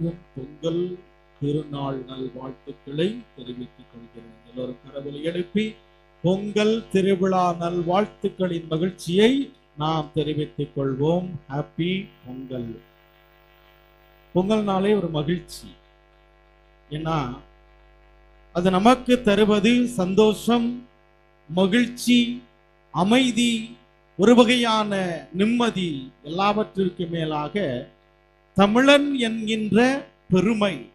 அனைவருக்கும் பொங்கல் திருநாள் நல்வாழ்த்துக்களை தெரிவித்துக் கொள்கிறேன். எல்லோரும் கரவொலி எழுப்பி பொங்கல் திருவிழா நல்வாழ்த்துக்களின் மகிழ்ச்சியை நாம் தெரிவித்துக் கொள்வோம். ஹாப்பி பொங்கல் பொங்கல் நாளே ஒரு மகிழ்ச்சி. ஏன்னா அது நமக்கு தருவது சந்தோஷம் மகிழ்ச்சி அமைதி ஒரு வகையான நிம்மதி எல்லாவற்றிற்கு மேலாக தமிழன் என்கின்ற பெருமை.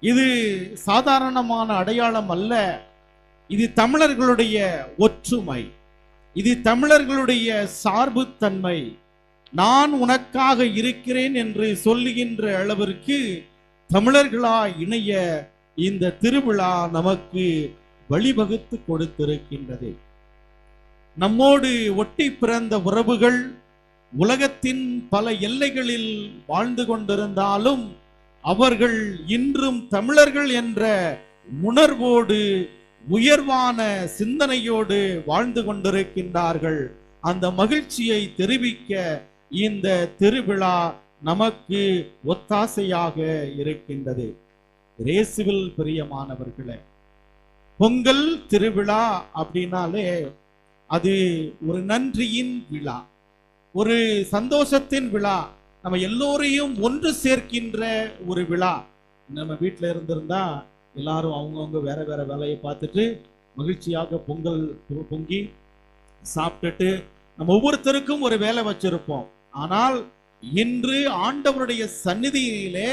இது சாதாரணமான அடையாளம் அல்ல. இது தமிழர்களுடைய ஒற்றுமை. இது தமிழர்களுடைய சார்புத்தன்மை. நான் உனக்காக இருக்கிறேன் என்று சொல்லுகின்ற அளவிற்கு தமிழர்களா இணைய இந்த திருவிழா நமக்கு வழிவகுத்து கொடுத்திருக்கின்றது. நம்மோடு ஒட்டி பிறந்த உறவுகள் உலகத்தின் பல எல்லைகளில் வாழ்ந்து கொண்டிருந்தாலும் அவர்கள் இன்றும் தமிழர்கள் என்ற உணர்வோடு உயர்வான சிந்தனையோடு வாழ்ந்து கொண்டிருக்கின்றார்கள். அந்த மகிழ்ச்சியை தெரிவிக்க இந்த திருவிழா நமக்கு ஒத்தாசையாக இருக்கின்றது. ரேசுவில் பிரியமானவர்களே பொங்கல் திருவிழா அப்படின்னாலே அது ஒரு நன்றியின் விழா. ஒரு சந்தோஷத்தின் விழா. நம்ம எல்லோரையும் ஒன்று சேர்க்கின்ற ஒரு விழா. நம்ம வீட்டில் இருந்திருந்தா எல்லாரும் அவங்கவுங்க வேற வேற வேலையை பார்த்துட்டு மகிழ்ச்சியாக பொங்கல் பொங்கி சாப்பிட்டுட்டு நம்ம ஒவ்வொருத்தருக்கும் ஒரு வேலை வச்சிருப்போம். ஆனால் இன்று ஆண்டவருடைய சந்நிதியிலே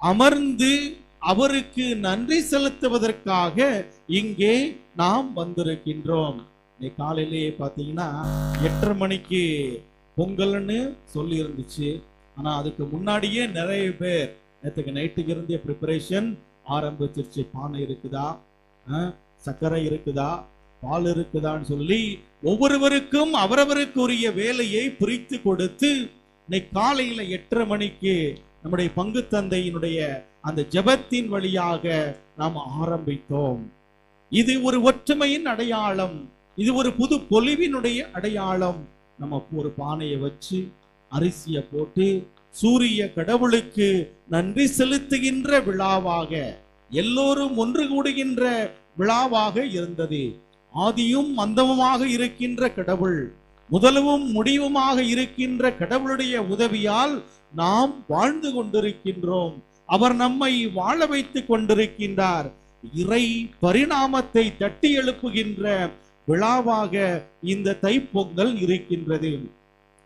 அமர்ந்து அவருக்கு நன்றி செலுத்துவதற்காக இங்கே நாம் வந்திருக்கின்றோம். இன்னைக்கு காலையிலேயே பார்த்தீங்கன்னா எட்டரை மணிக்கு பொங்கல்னு சொல்லி இருந்துச்சு. ஆனா அதுக்கு முன்னாடியே நிறைய பேர் நேற்றுக்கு நைட்டுக்கு இருந்தே ப்ரிப்பரேஷன் ஆரம்பிச்சிருச்சு. பானை இருக்குதா? அஹ், சர்க்கரை இருக்குதா? பால் இருக்குதான்னு சொல்லி ஒவ்வொருவருக்கும் அவரவருக்குரிய வேலையை பிரித்து கொடுத்து இன்னைக்கு காலையில எட்டரை மணிக்கு நம்முடைய பங்கு தந்தையினுடைய அந்த ஜபத்தின் வழியாக நாம் ஆரம்பித்தோம். இது ஒரு ஒற்றுமையின் அடையாளம். இது ஒரு புது பொலிவினுடைய அடையாளம். நம்ம ஒரு பானையை வச்சு அரிசியை போட்டு சூரிய கடவுளுக்கு நன்றி செலுத்துகின்ற விழாவாக எல்லோரும் ஒன்று கூடுகின்ற விழாவாக இருந்தது. ஆதியும் அந்தமுமாக இருக்கின்ற கடவுள் முதலவும் முடிவுமாக இருக்கின்ற கடவுளுடைய உதவியால் நாம் வாழ்ந்து கொண்டிருக்கின்றோம். அவர் நம்மை வாழ வைத்துக் கொண்டிருக்கின்றார். இறை பரிணாமத்தை தட்டி எழுப்புகின்ற விழாவாக இந்த தைப்பொங்கல் இருக்கின்றது.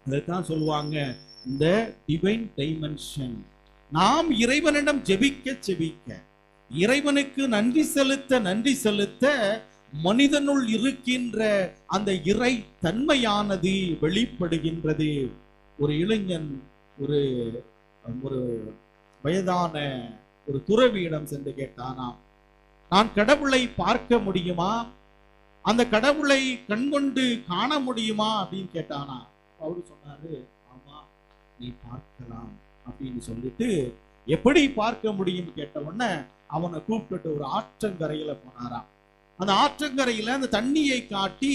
அதைத்தான் சொல்லுவாங்க இந்த டிவைன் டைமென்ஷன் நாம் இறைவனிடம் ஜெபிக்க ஜெபிக்க இறைவனுக்கு நன்றி செலுத்த நன்றி செலுத்த மனிதனுள் இருக்கின்ற அந்த இறை தன்மையானது வெளிப்படுகின்றது. ஒரு இளைஞன் ஒரு ஒரு வயதான ஒரு துறவியிடம் சென்று கேட்டானாம் நான் கடவுளை பார்க்க முடியுமா? அந்த கடவுளை கண்கொண்டு காண முடியுமா அப்படின்னு கேட்டானா? அவரு சொன்னாரு ஆமா நீ பார்க்கலாம் அப்படின்னு சொல்லிட்டு எப்படி பார்க்க முடியும் கேட்ட உடனே அவனை கூப்பிட்டுட்டு ஒரு ஆற்றங்கரையில போனாராம். அந்த ஆற்றங்கரையில அந்த தண்ணியை காட்டி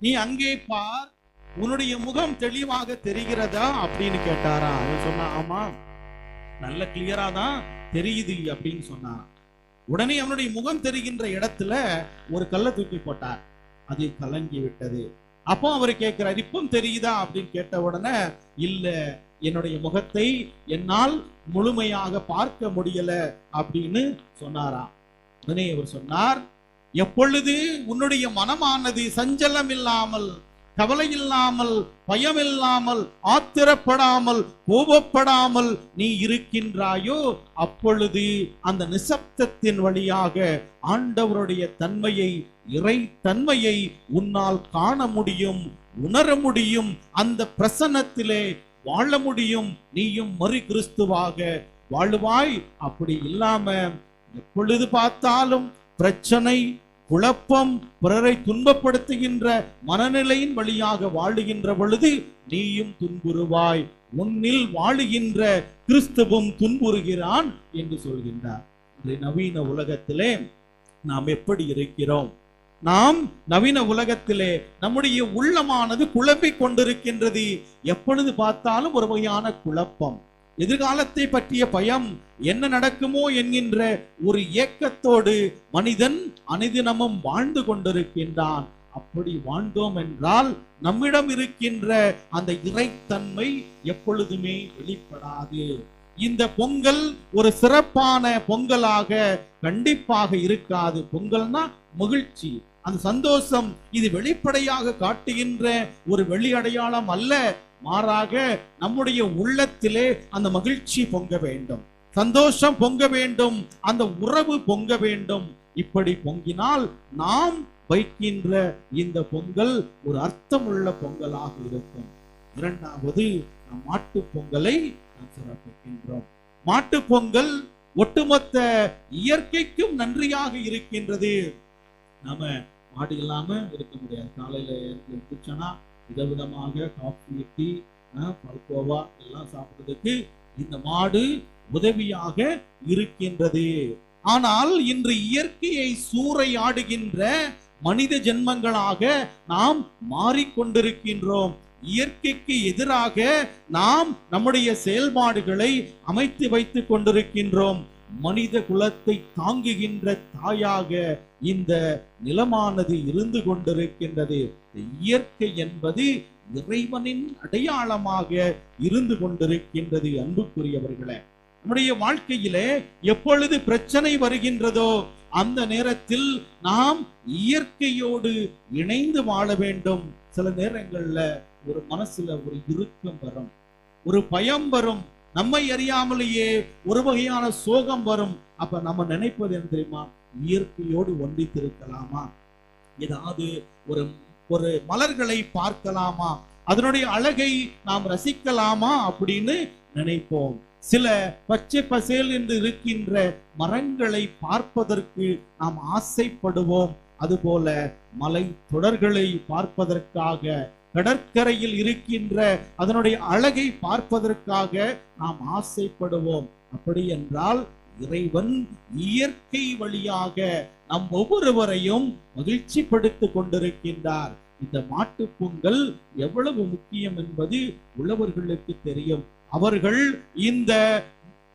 நீ அங்கே பார் உன்னுடைய முகம் தெளிவாக தெரிகிறதா? அப்படின்னு கேட்டாரா அவன் சொன்னா ஆமா நல்ல கிளியரா தான் தெரியுது அப்படின்னு சொன்னான் உடனே அவனுடைய முகம் தெரிகின்ற இடத்துல ஒரு கல்லை தூக்கி போட்டார். அது கலங்கி விட்டது. அப்போ அவர் கேட்கிறார் இப்பவும் தெரியுதா? அப்படின்னு கேட்ட உடனே இல்ல என்னுடைய முகத்தை என்னால் முழுமையாக பார்க்க முடியல அப்படின்னு சொன்னாராம். உடனே அவர் சொன்னார் எப்பொழுது உன்னுடைய மனமானது சஞ்சலம் இல்லாமல் கவலை இல்லாமல் பயம் இல்லாமல் ஆத்திரப்படாமல் கோபப்படாமல் நீ இருக்கின்றாயோ அப்பொழுது அந்த நிசப்தத்தின் வழியாக ஆண்டவருடைய தன்மையை இறை தன்மையை உன்னால் காண முடியும் உணர முடியும் அந்த பிரசன்னத்திலே வாழ முடியும் நீயும் மறு கிறிஸ்துவாக வாழுவாய். அப்படி இல்லாம எப்பொழுது பார்த்தாலும் பிரச்சனை குழப்பம் பிறரை துன்பப்படுத்துகின்ற மனநிலையின் வழியாக வாழுகின்ற பொழுது நீயும் துன்புறுவாய். உன்னில் வாழுகின்ற கிறிஸ்துவும் துன்புறுகிறான் என்று சொல்கின்றார். நவீன உலகத்திலே நாம் எப்படி இருக்கிறோம்? நாம் நவீன உலகத்திலே நம்முடைய உள்ளமானது குழம்பிக் கொண்டிருக்கின்றது. எப்பொழுது பார்த்தாலும் ஒரு வகையான குழப்பம். எதிர்காலத்தை பற்றிய பயம் என்ன நடக்குமோ என்கின்ற ஒரு ஏக்கத்தோடு மனிதன் அனுதினமும் வாழ்ந்து கொண்டிருக்கின்றான். அப்படி வாழ்ந்தோம் என்றால் நம்மிடம் இருக்கின்ற அந்த இறைத்தன்மை எப்பொழுதுமே வெளிப்படாது. இந்த பொங்கல் ஒரு சிறப்பான பொங்கலாக கண்டிப்பாக இருக்காது. பொங்கல்னா மகிழ்ச்சி அந்த சந்தோஷம் இது வெளிப்படையாக காட்டுகின்ற ஒரு வெளி அடையாளம் அல்ல. மாறாக நம்முடைய உள்ளத்திலே அந்த மகிழ்ச்சி பொங்க வேண்டும். சந்தோஷம் பொங்க வேண்டும். அந்த உறவு பொங்க வேண்டும். இப்படி பொங்கினால் நாம் வைக்கின்ற இந்த பொங்கல் ஒரு அர்த்தமுள்ள பொங்கலாக இருக்கும். இரண்டாவது நாம் மாட்டு பொங்கலை நாம் சிறப்பிக்கின்றோம். மாட்டு பொங்கல் ஒட்டுமொத்த இயற்கைக்கும் நன்றியாக இருக்கின்றது. நாம மாடு இல்லாம இருக்க முடியாது. காலையில எழுந்திரிச்சோன்னா விதவிதமாக காஃபி டீ பல்கோவா எல்லாம் சாப்பிடுறதுக்கு இந்த மாடு உதவியாக இருக்கின்றது. ஆனால் இன்று இயற்கையை சூறையாடுகின்ற மனித ஜென்மங்களாக நாம் மாறிக்கொண்டிருக்கின்றோம். இயற்கைக்கு எதிராக நாம் நம்முடைய செயல்பாடுகளை அமைத்து வைத்துக் கொண்டிருக்கின்றோம். மனித குலத்தை தாங்குகின்ற தாயாக இந்த நிலமானது இருந்து கொண்டிருக்கின்றது. இயற்கை என்பது இறைவனின் அடையாளமாக இருந்து கொண்டிருக்கின்றது அன்புக்குரியவர்களே. நம்முடைய வாழ்க்கையிலே எப்பொழுது பிரச்சனை வருகின்றதோ அந்த நேரத்தில் நாம் இயற்கையோடு இணைந்து வாழ வேண்டும். சில நேரங்கள்ல ஒரு மனசுல ஒரு இறுக்கம் வரும் ஒரு பயம் வரும். நம்மை அறியாமலேயே ஒரு வகையான சோகம் வரும். அப்ப நம்ம நினைப்பது என்ன தெரியுமா? இயற்கையோடு ஒன்றித்திருக்கலாமா? ஏதாவது ஒரு ஒரு மலர்களை பார்க்கலாமா? அதனுடைய அழகை நாம் ரசிக்கலாமா? அப்படின்னு நினைப்போம். சில பச்சை பசேல் என்று இருக்கின்ற மரங்களை பார்ப்பதற்கு நாம் ஆசைப்படுவோம். அதுபோல மலை தொடர்களை பார்ப்பதற்காக கடற்கரையில் இருக்கின்ற அதனுடைய அழகை பார்ப்பதற்காக நாம் ஆசைப்படுவோம். அப்படி என்றால் இறைவன் இயற்கை வழியாக நம் ஒவ்வொருவரையும் மகிழ்ச்சிப்படுத்திக் கொண்டிருக்கின்றார். இந்த மாட்டுப் பொங்கல் எவ்வளவு முக்கியம் என்பது உழவர்களுக்கு தெரியும். அவர்கள் இந்த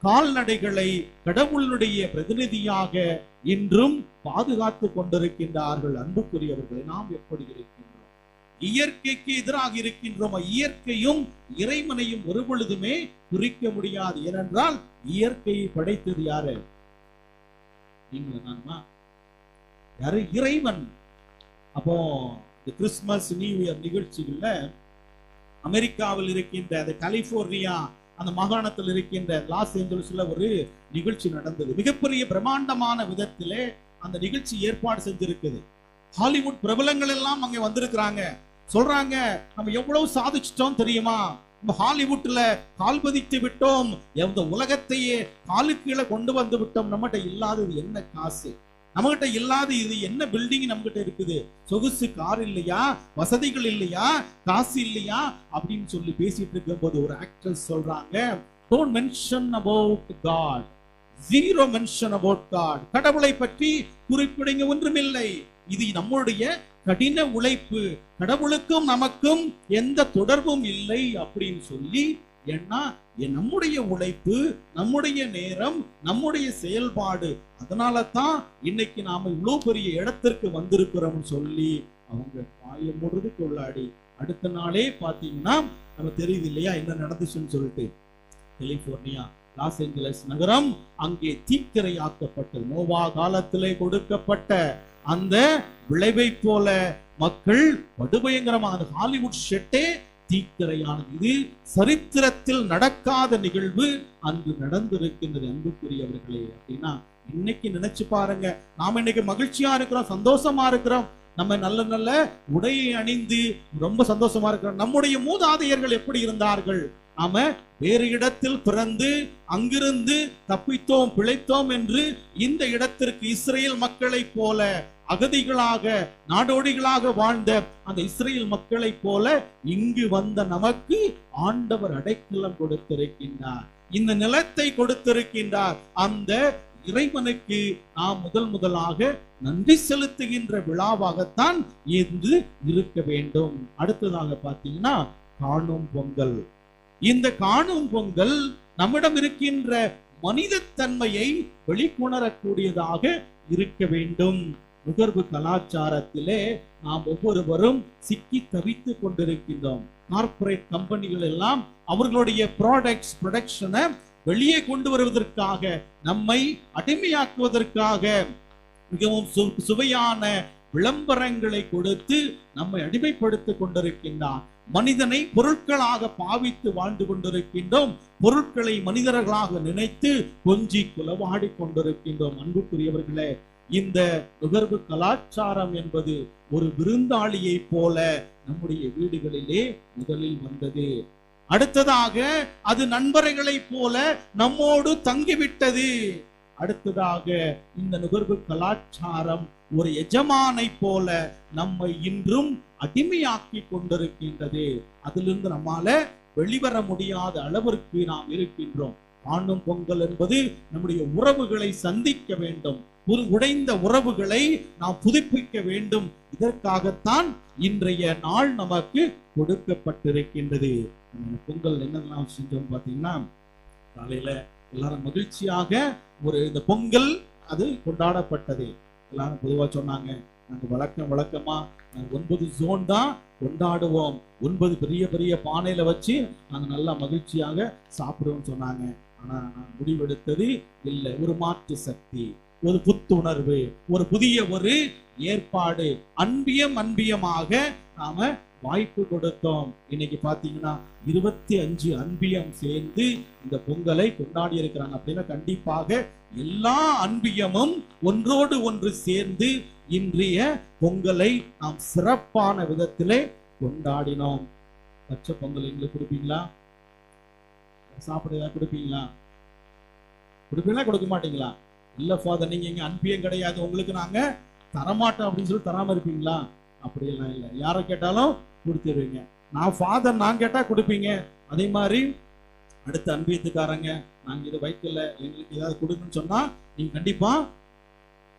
கால்நடைகளை கடவுளுடைய பிரதிநிதியாக இன்றும் பாதுகாத்து கொண்டிருக்கின்றார்கள். அன்புக்குரியவர்களை நாம் எப்படி இருக்கின்றோம்? இயற்கைக்கு எதிராக இருக்கின்றோம் இயற்கையும் இறைவனையும் ஒரு பொழுதுமே குறிக்க முடியாது. ஏனென்றால் இயற்கையை படைத்தது யாரு? யாரு? இறைவன். அப்போ இந்த கிறிஸ்துமஸ் நியூ இயர் நிகழ்ச்சிகள்ல அமெரிக்காவில் இருக்கின்ற அந்த கலிபோர்னியா அந்த மாகாணத்தில் இருக்கின்ற லாஸ் ஏஞ்சல்ஸ்ல ஒரு நிகழ்ச்சி நடந்தது. மிகப்பெரிய பிரம்மாண்டமான விதத்திலே அந்த நிகழ்ச்சி ஏற்பாடு செஞ்சிருக்குது. ஹாலிவுட் பிரபலங்கள் எல்லாம் அங்க வந்திருக்கிறாங்க. சொல்றாங்க நம்ம எவ்வளவு சாதிச்சிட்டோம் தெரியுமா? நம்ம ஹாலிவுட்ல கால் பதித்து விட்டோம். இந்த உலகத்தையே காலுக்கு கீழே கொண்டு வந்து விட்டோம். நம்மகிட்ட இல்லாதது என்ன காசு? நம்மகிட்ட இல்லாத இது என்ன பில்டிங் நம்மகிட்ட இருக்குது? சொகுசு கார் இல்லையா? வசதிகள் இல்லையா? காசு இல்லையா? அப்படின்னு சொல்லி பேசிட்டு இருக்கும்போது ஒரு ஆக்ட்ரஸ் சொல்றாங்க don't mention about God zero mention about God கடவுளை பற்றி குறிப்பிடுங்க ஒன்றுமில்லை. இது நம்மளுடைய கடின உழைப்பு. கடவுளுக்கும் நமக்கும் எந்த தொடர்பும் இல்லை அப்படின்னு சொல்லி ஏன்னா நம்முடைய உழைப்பு நம்முடைய நேரம் நம்முடைய செயல்பாடு அதனால தான் இன்னைக்கு நாம இவ்வளவு பெரிய இடத்திற்கு வந்திருக்கிறோம்னு சொல்லி அவங்க பாய முழுது கொள்ளாடி அடுத்த நாளே பாத்தீங்கன்னா நம்ம தெரியுது இல்லையா என்ன நடந்துச்சுன்னு சொல்லிட்டு. கலிபோர்னியா லாஸ் ஏஞ்சலஸ் நகரம் அங்கே தீக்கிரையாக்கப்பட்டது. நோவா காலத்திலே கொடுக்கப்பட்ட அந்த விளைவை போல மக்கள் படுபயங்கரமான ஹாலிவுட் ஷெட்டே தீக்கிரையானது. இது சரித்திரத்தில் நடக்காத நிகழ்வு அங்கு நடந்திருக்கின்றது அன்புக்குரியவர்களே அப்படின்னா இன்னைக்கு நினைச்சு பாருங்க. நாம இன்னைக்கு மகிழ்ச்சியா இருக்கிறோம் சந்தோஷமா இருக்கிறோம். நம்ம நல்ல நல்ல உடையை அணிந்து ரொம்ப சந்தோஷமா இருக்கிறோம். நம்முடைய மூதாதையர்கள் எப்படி இருந்தார்கள்? நாம வேறு இடத்தில் பிறந்து அங்கிருந்து தப்பித்தோம் பிழைத்தோம் என்று இந்த இடத்திற்கு இஸ்ரேல் மக்களைப் போல அகதிகளாக நாடோடிகளாக வாழ்ந்த அந்த இஸ்ரேல் மக்களைப் போல இங்கு வந்த நமக்கு ஆண்டவர் அடைக்கலம் கொடுத்திருக்கின்றார். இந்த நிலத்தை கொடுத்திருக்கின்றார். அந்த இறைவனுக்கு நாம் முதல் முதலாக நன்றி செலுத்துகின்ற விழாவாகத்தான் இன்று இருக்க வேண்டும். அடுத்ததாக பார்த்தீங்கன்னா காணும் பொங்கல். இந்த காணும் பொங்கல் நம்மிடம் இருக்கின்ற மனிதத்தன்மையை வெளிக்கொணரக்கூடியதாக இருக்க வேண்டும். நுகர்வு கலாச்சாரத்திலே நாம் ஒவ்வொருவரும் சிக்கி தவித்துக் கொண்டிருக்கின்றோம். கார்ப்பரேட் கம்பெனிகள் எல்லாம் அவர்களுடைய ப்ராடக்ட்ஸ் ப்ரொடக்ஷனை வெளியே கொண்டு வருவதற்காக நம்மை அடிமையாக்குவதற்காக மிகவும் சுவையான விளம்பரங்களை கொடுத்து நம்மை அடிமைப்படுத்திக் கொண்டிருக்கின்றான் மனிதனை பொருட்களாக பாவித்து வாழ்ந்து கொண்டிருக்கின்றோம். பொருட்களை மனிதர்களாக நினைத்து கொஞ்சி குலவாடி கொண்டிருக்கின்றோம். அன்புக்குரியவர்களே இந்த நுகர்வு கலாச்சாரம் என்பது ஒரு விருந்தாளியை போல நம்முடைய வீடுகளிலே முதலில் வந்தது. அடுத்ததாக அது நண்பர்களைப் போல நம்மோடு தங்கிவிட்டது. அடுத்ததாக இந்த நுகர்வு கலாச்சாரம் ஒரு எஜமானை போல நம்மை இன்றும் அடிமையாக்கி கொண்டிருக்கின்றது. அதிலிருந்து நம்மால வெளிவர முடியாத அளவிற்கு நாம் இருக்கின்றோம். ஆணும் பொங்கல் என்பது நம்முடைய உறவுகளை சந்திக்க வேண்டும். உடைந்த உறவுகளை நாம் புதுப்பிக்க வேண்டும். இதற்காகத்தான் இன்றைய நாள் நமக்கு கொடுக்கப்பட்டிருக்கின்றது. பொங்கல் என்னெல்லாம் செஞ்சோம் பார்த்தீங்கன்னா காலையில எல்லாரும் மகிழ்ச்சியாக ஒரு இந்த பொங்கல் அது கொண்டாடப்பட்டது. எல்லாரும் பொதுவா சொன்னாங்க நாங்க வழக்கம் வழக்கமா நாங்கள் ஒன்பது ஜோன் தான் கொண்டாடுவோம். ஒன்பது பெரிய பெரிய பானையில வச்சு நாங்கள் நல்லா மகிழ்ச்சியாக சாப்பிடுவோம் சொன்னாங்க. ஆனா நான் முடிவெடுத்தது இல்லை. ஒரு மாற்று சக்தி ஒரு புத்துணர்வு ஒரு புதிய ஒரு ஏற்பாடு. அன்பியம் அன்பியமாக நாம வாய்ப்பு கொடுத்தோம். இன்னைக்கு பாத்தீங்கன்னா இருபத்தி அஞ்சு அன்பியம் சேர்ந்து இந்த பொங்கலை கொண்டாடி இருக்கிறாங்க. அப்படின்னா கண்டிப்பாக எல்லா அன்பியமும் ஒன்றோடு ஒன்று சேர்ந்து இன்றைய பொங்கலை நாம் சிறப்பான விதத்திலே கொண்டாடினோம். பச்சை பொங்கல் எங்களுக்கு கொடுப்பீங்களா? சாப்பிட கொடுப்பீங்களா? கொடுப்பீங்களா கொடுக்க மாட்டீங்களா? இல்ல ஃபாதர் நீங்க இங்க அன்பியம் கிடையாது. உங்களுக்கு நாங்க தரமாட்டோம் அப்படின்னு சொல்லி தராம இருப்பீங்களா? அப்படியெல்லாம் இல்லை. யாரை கேட்டாலும் கொடுத்துருவீங்க. நான் ஃபாதர் நான் கேட்டால் கொடுப்பீங்க. அதே மாதிரி அடுத்த அன்பியத்துக்காரங்க நாங்கள் இது வைக்கல எங்களுக்கு ஏதாவது கொடுங்கன்னு சொன்னால் நீங்கள் கண்டிப்பாக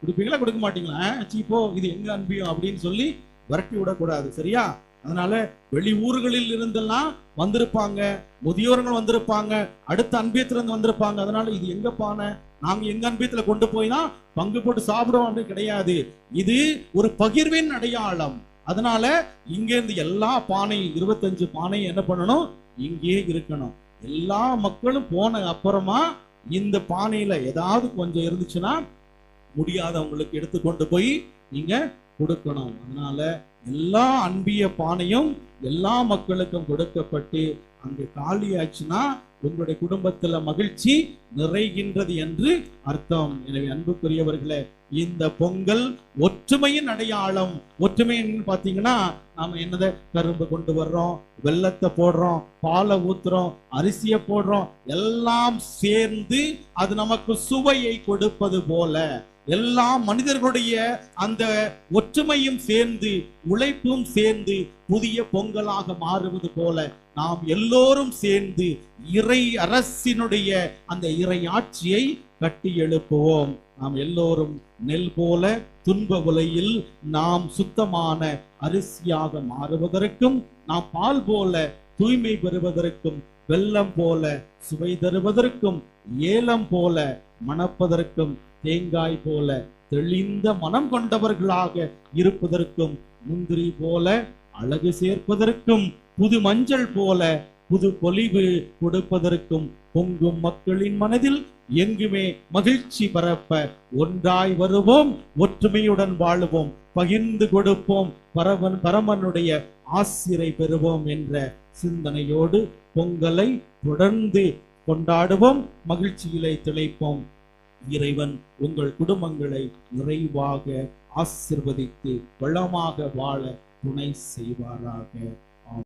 கொடுப்பீங்களா கொடுக்க மாட்டீங்களா? சீப்போ இது எங்க அன்பியம் அப்படின்னு சொல்லி விரட்டி விடக்கூடாது சரியா? அதனால வெளி ஊர்களில் இருந்தெல்லாம் வந்திருப்பாங்க முதியோர்கள் வந்திருப்பாங்க அடுத்த அன்பியத்திலிருந்து வந்திருப்பாங்க. அதனால இது எங்க பானை நாங்க எங்க அன்பியத்துல கொண்டு போய் தான் பங்கு போட்டு சாப்பிடுவோம் அப்படின்னு கிடையாது. இது ஒரு பகிர்வின் அடையாளம். அதனால இங்க இருந்து எல்லா பானையும் இருபத்தஞ்சு பானையும் என்ன பண்ணணும்? இங்கே இருக்கணும். எல்லா மக்களும் போன அப்புறமா இந்த பானையில ஏதாவது கொஞ்சம் இருந்துச்சுன்னா முடியாதவங்களுக்கு எடுத்து கொண்டு போய் நீங்க கொடுக்கணும். அதனால எல்லா அன்பிய பானையும் எல்லா மக்களுக்கும் கொடுக்கப்பட்டு அங்கே காலி ஆச்சுன்னா உங்களுடைய குடும்பத்துல மகிழ்ச்சி நிறைகின்றது என்று அர்த்தம். எனவே அன்புக்குரியவர்களே இந்த பொங்கல் ஒற்றுமையின் அடையாளம். ஒற்றுமைன்னு பார்த்தீங்கன்னா நாம என்னதை? கரும்பு கொண்டு வர்றோம் வெள்ளத்தை போடுறோம் பாலை ஊத்துறோம் அரிசியை போடுறோம் எல்லாம் சேர்ந்து அது நமக்கு சுவையை கொடுப்பது போல. எல்லா மனிதர்களுடைய அந்த ஒற்றுமையும் சேர்ந்து உழைப்பும் சேர்ந்து புதிய பொங்கலாக மாறுவது போல. நாம் எல்லோரும் சேர்ந்து இறை அரசினுடைய அந்த இறை ஆட்சியை கட்டி எழுப்புவோம். நாம் எல்லோரும் நெல் போல துன்ப உலையில் நாம் சுத்தமான அரிசியாக மாறுவதற்கும் நாம் பால் போல தூய்மை பெறுவதற்கும் வெள்ளம் போல சுவை தருவதற்கும் ஏலம் போல மணப்பதற்கும் தேங்காய் போல தெளிந்த மனம் கொண்டவர்களாக இருப்பதற்கும் முந்திரி போல அழகு சேர்ப்பதற்கும் புது மஞ்சள் போல புது பொலிவு கொடுப்பதற்கும் பொங்கும் மக்களின் மனதில் எங்குமே மகிழ்ச்சி பரப்ப ஒன்றாய் வருவோம் ஒற்றுமையுடன் வாழுவோம் பகிர்ந்து கொடுப்போம் பரவன் பரமனுடைய ஆசிரை பெறுவோம் என்ற சிந்தனையோடு பொங்கலை தொடர்ந்து கொண்டாடுவோம் மகிழ்ச்சியிலே திளைப்போம். இறைவன் உங்கள் குடும்பங்களை நிறைவாக ஆசிர்வதித்து வளமாக வாழ துணை செய்வாராக.